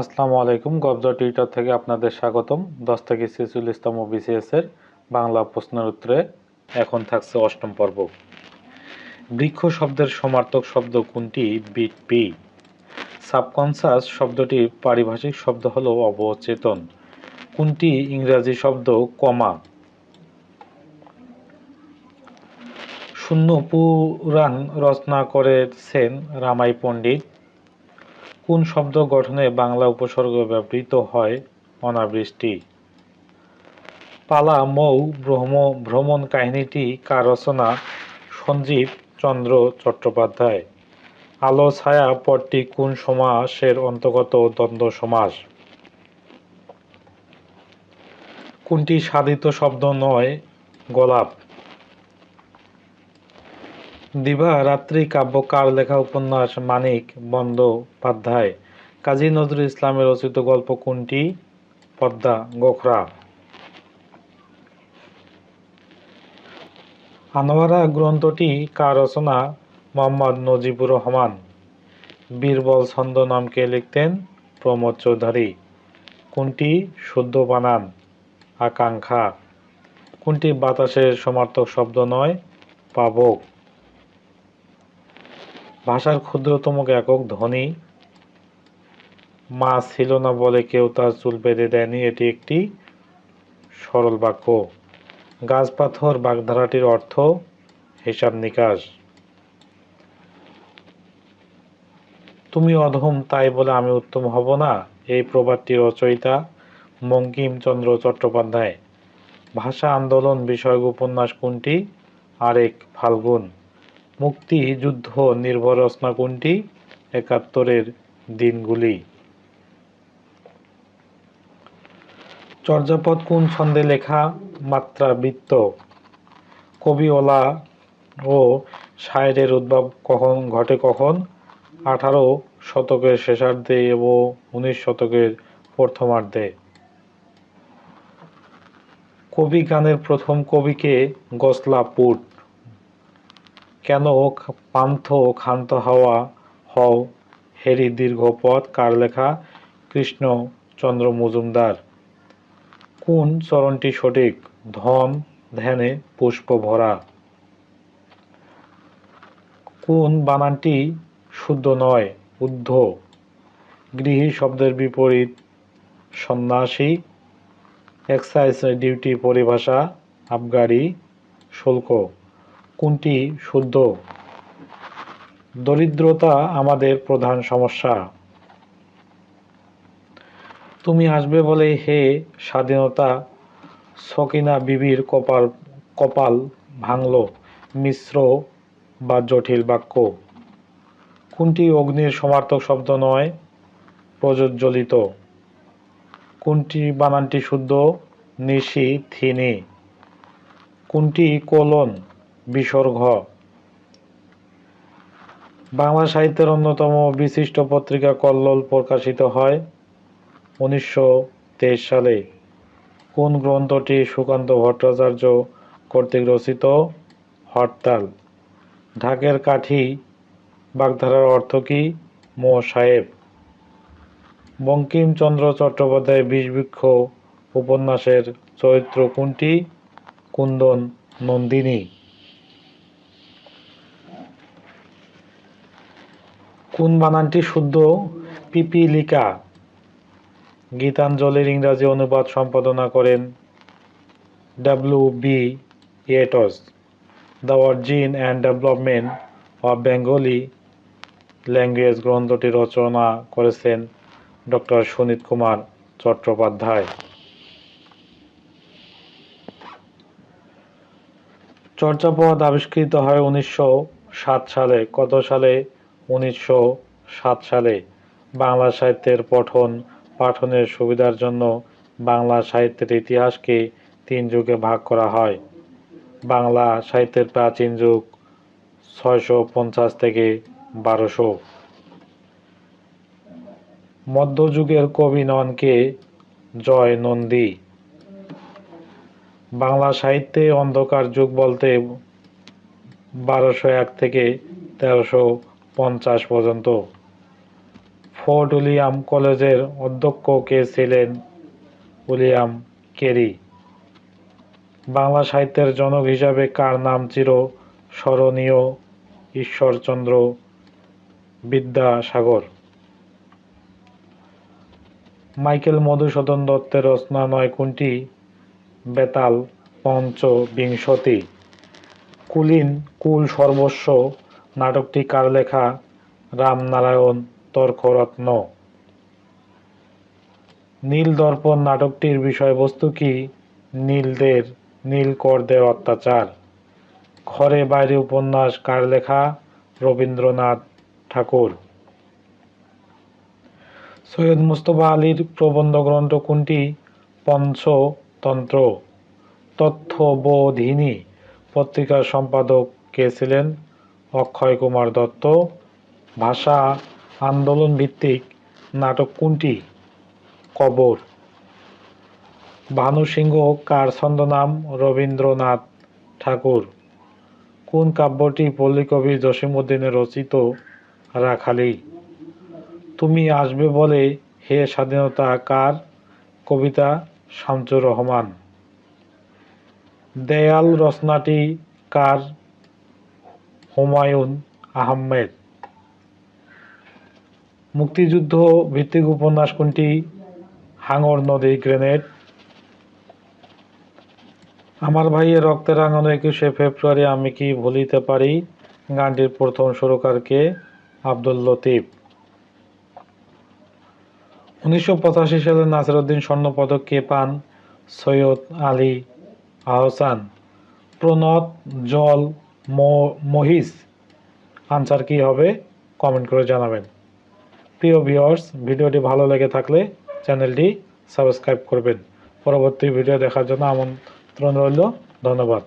আসসালামু আলাইকুম, গবজা টুইটার থেকে আপনাদের স্বাগতম। দশ থেকে ইসলাম বিসিএস এর বাংলা প্রশ্নের উত্তরে এখন থাকছে অষ্টম পর্ব। বৃক্ষ শব্দের সমার্থক শব্দ কোনটি? বিট পি সাবকনসাস শব্দটির পারিভাষিক শব্দ হলো অবচেতন। কোনটি ইংরাজি শব্দ কমা? শূন্য পুরাণ রচনা করেছেন রামাই পণ্ডিত। কোন শব্দ গঠনে বাংলা উপসর্গ ব্যবহৃত হয়? অনাবৃষ্টি। পালা, মৌ ভ্রম ভ্রমণ কাহিনীটি কার রচনা? সঞ্জীব চন্দ্র চট্টোপাধ্যায়। আলো, ছায়া পদটি কোন সমাসের অন্তর্গত দ্বন্দ্ব সমাস? কোনটি সাধিত শব্দ নয়? গোলাপ। দিবা রাত্রি কাব্য কার লেখা উপন্যাস মানিক বন্দ্যোপাধ্যায়? কাজী নজরুল ইসলামের রচিত গল্প কোনটি? পদ্মা গোখরা। আনোয়ারা গ্রন্থটি কার রচনা? মোহাম্মদ নজিবুর রহমান। বীরবল ছন্দ নামকে লিখতেন প্রমোদ চৌধুরী। কোনটি? শুদ্ধ বানান, আকাঙ্ক্ষা। কোনটি বাতাসের সমার্থক শব্দ নয়? পাবক। ভাষার ক্ষুদ্রতম একক ধ্বনি। মা ছিল না বলে কেউ তার চুল বেঁধে দেয়নি, এটি একটি সরল বাক্য। গাছপাথর বাগধারাটির অর্থ হিসাব নিকাশ। তুমি অধম তাই বলে আমি উত্তম হব না, এই প্রবাদটির রচয়িতা বঙ্কিমচন্দ্র চট্টোপাধ্যায়। ভাষা আন্দোলন বিষয়ক উপন্যাস কোনটি? আরেক ফাল্গুন। মুক্তি যুদ্ধ নির্ভর রচনা কোনটি? একাত্তরের দিনগুলি। চর্যাপদ কোন ছন্দে লেখা? মাত্রা বৃত্ত কবিওলা ও শায়েরের উদ্ভব কখন, ঘটে কখন? আঠারো শতকের শেষার্ধে এবং উনিশ শতকের প্রথমার্ধে। কবি গানের প্রথম কবিকে গসলাপুট কেন ও পান্থ ও ক্ষান্ত হওয়া, হও, হেরি দীর্ঘ পথ কার লেখা কৃষ্ণচন্দ্র মজুমদার। কোন চরণটি সঠিক? ধন, ধ্যানে, পুষ্প ভরা। কোন বানানটি শুদ্ধ নয়? উদ্ধ। গৃহী শব্দের বিপরীত। সন্ন্যাসী, এক্সাইজ ডিউটি, পরিভাষা, আবগারি, শুল্ক। কোনটি শুদ্ধ? দরিদ্রতা আমাদের প্রধান সমস্যা। তুমি আসবে বলে হে স্বাধীনতা, সকিনা বিবির কপাল কপাল ভাঙল, মিশ্র বা জটিল বাক্য। কোনটি অগ্নির সমার্থক শব্দ নয়? প্রজ্বলিত। কোনটি বানানটি শুদ্ধ? নিশি, থিনি। কোনটি কোলন? বিসর্গ। বাংলা সাহিত্যের অন্যতম বিশিষ্ট পত্রিকা কল্লোল প্রকাশিত হয় উনিশশো তেইশ সালে। কোন গ্রন্থটি সুকান্ত ভট্টাচার্য কর্তৃক রচিত? হরতাল। ঢাকের কাঠি, বাগধারার অর্থ কি? মো. সাহেব। বঙ্কিমচন্দ্র চট্টোপাধ্যায় বিষবৃক্ষ উপন্যাসের চরিত্র কোনটি? কুন্দন নন্দিনী। কোন বানানটি শুদ্ধ? পিপিলিকা। গীতাঞ্জলির ইংরাজি অনুবাদ সম্পাদনা করেন W B Yeats. The origin and development of Bengali language গ্রন্থটি রচনা করেছেন ডক্টর সুনীত কুমার চট্টোপাধ্যায়। চর্যাপদ আবিষ্কৃত হয় উনিশশো সাত সালে। কত সালে? উনিশশো সাত সালে বাংলা সাহিত্যের পঠন পাঠনের সুবিধার জন্য বাংলা সাহিত্যের ইতিহাসকে তিন যুগে ভাগ করা হয়। বাংলা সাহিত্যের প্রাচীন যুগ ছয়শো পঞ্চাশ থেকে বারোশো। মধ্যযুগের কবি ননকে জয় নন্দী। বাংলা সাহিত্যে অন্ধকার যুগ বলতে বারোশো এক থেকে তেরোশো পঞ্চাশ পর্যন্ত। ফোর্ট উইলিয়াম কলেজের অধ্যক্ষ কে ছিলেন উইলিয়াম কেরি। বাংলা সাহিত্যের জনক হিসাবে কার নাম চির স্মরণীয় ঈশ্বরচন্দ্র বিদ্যাসাগর? মাইকেল মধুসূদন দত্তের রচনা নয় কোনটি? বেতাল পঞ্চবিংশতি। কুলীন কুল সর্বস্ব নাটকটি কার লেখা রামনারায়ণ, তর্করত্ন। নীল দর্পণ নাটকটির বিষয়বস্তু কি? নীলদের, নীলকরদের অত্যাচার। ঘরে বাইরে উপন্যাস কার লেখা রবীন্দ্রনাথ ঠাকুর। সৈয়দ মুস্তফা আলীর প্রবন্ধ গ্রন্থ কোনটি? পঞ্চতন্ত্র। তথ্য তথ্যবোধিনী পত্রিকার সম্পাদক কে ছিলেন? অক্ষয় কুমার দত্ত, ভাষা আন্দোলন ভিত্তিক নাটক কোনটি? কবর। ভানু সিংহ কার ছন্দনাম? রবীন্দ্রনাথ ঠাকুর। কোন কাব্যটি পল্লীকবি জসীমউদ্দিনের রচিত রাখালি? তুমি আসবে বলে হে স্বাধীনতা কার? কবিতা শামসুর রহমান। দেয়াল রচনাটি কার? হুমায়ুন আহমেদ। মুক্তিযুদ্ধ ভিত্তিক উপন্যাস কোনটি? হাঙর নদী গ্রেনেড। আমার ভাইয়ের রক্তে রাঙানো একুশে ফেব্রুয়ারি আমি কি ভুলিতে পারি? গানটির প্রথম সুরকার কে? আব্দুল লতিফ। উনিশশো পঁচাশি সালে নাসিরউদ্দিন স্বর্ণপদক কে পান? সৈয়দ আলী আহসান। প্রণত, জল মহিষ। আনসার কি হবে? কমেন্ট করে জানাবেন। প্রিয় ভিউয়ার্স ভিডিওটি ভালো লেগে থাকলে চ্যানেলটি সাবস্ক্রাইব করবেন। পরবর্তী ভিডিও দেখার জন্য আমন্ত্রণ রইল। ধন্যবাদ।